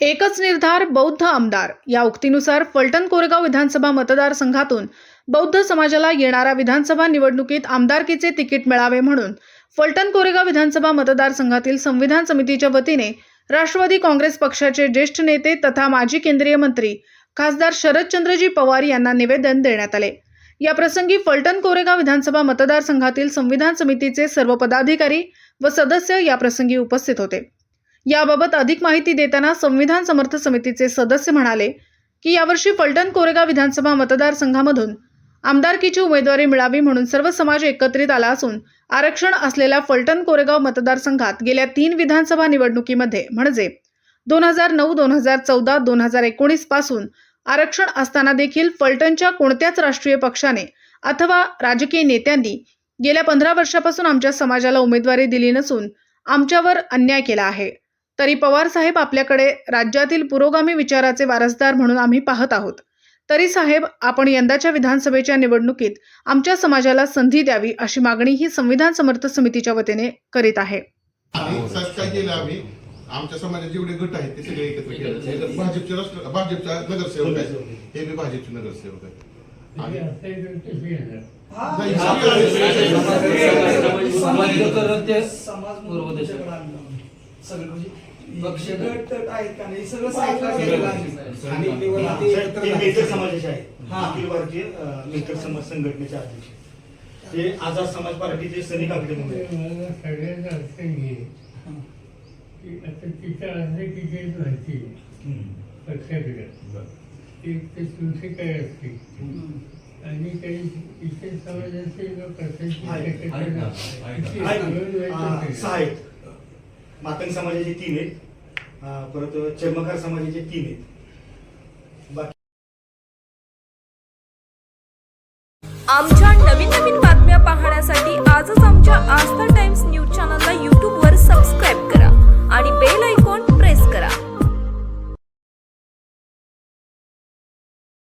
एकच निर्धार बौद्ध आमदार. या उक्तीनुसार फलटण कोरेगाव विधानसभा मतदारसंघातून बौद्ध समाजाला येणाऱ्या विधानसभा निवडणुकीत आमदारकीचे तिकीट मिळावे म्हणून फलटण कोरेगाव विधानसभा मतदारसंघातील संविधान समितीच्या वतीने राष्ट्रवादी काँग्रेस पक्षाचे ज्येष्ठ नेते तथा माजी केंद्रीय मंत्री खासदार शरदचंद्रजी पवार यांना निवेदन देण्यात आले. या प्रसंगी फलटण कोरेगाव विधानसभा मतदारसंघातील संविधान समितीचे सर्व पदाधिकारी व सदस्य या प्रसंगी उपस्थित होते. याबाबत अधिक माहिती देताना संविधान समर्थ समितीचे सदस्य म्हणाले की यावर्षी फलटण कोरेगाव विधानसभा मतदारसंघामधून आमदारकीची उमेदवारी मिळावी म्हणून सर्व समाज एकत्रित आला असून आरक्षण असलेल्या फलटण कोरेगाव मतदारसंघात गेल्या तीन विधानसभा निवडणुकीमध्ये म्हणजे दोन हजार नऊ दोन हजार चौदा दोन हजार एकोणीसपासून आरक्षण असताना देखील फलटणच्या कोणत्याच राष्ट्रीय पक्षाने अथवा राजकीय नेत्यांनी गेल्या पंधरा वर्षापासून आमच्या समाजाला उमेदवारी दिली नसून आमच्यावर अन्याय केला आहे. तरी पवार साहेब आपल्याकडे राज्यातील पुरोगामी विचाराचे वारसदार म्हणून आम्ही पाहत आहोत. तरी साहेब आपण यंदाच्या विधानसभेच्या निवडणुकीत आमच्या समाजाला संधी द्यावी अशी मागणी ही संविधान समर्थ समितीच्या वतीने करीत आहे. आमच्या समाजाचे जेवढे गट आहेत ते सगळे एकत्र केले. भाजपचे राष्ट्र भाजपचा नगरसेवक आहे. हे बी भाजपचे नगरसेवक नाही, समाज ते. सगळं म्हणजे पक्ष गट तट आहेत का नाही सगळं साईडला केलेलं आहे. आणि निवड हा, ते ते एकत्र ते झाले. मेकर समाजाचे आहेत हा. अखिल भारतीय अं, मेकर समाज संघटनेचे अध्यक्ष ते आझाद समाज पार्टीचे सनी काकडे म्हणून आहेत. मला की आता माहिती पक्षाकडे ते तुलसी काय असते आणि काही इतर समाजाचे लोक ना? अं, ते. सहा आहेत मातंग समाजाचे तीन आहेत. परत चर्मकार समाजाचे तीन आहेत. बाकी आमच्या नवीन नवीन बातम्या पाहण्यासाठी आजच आमच्या आस्था टाइम्स न्यूज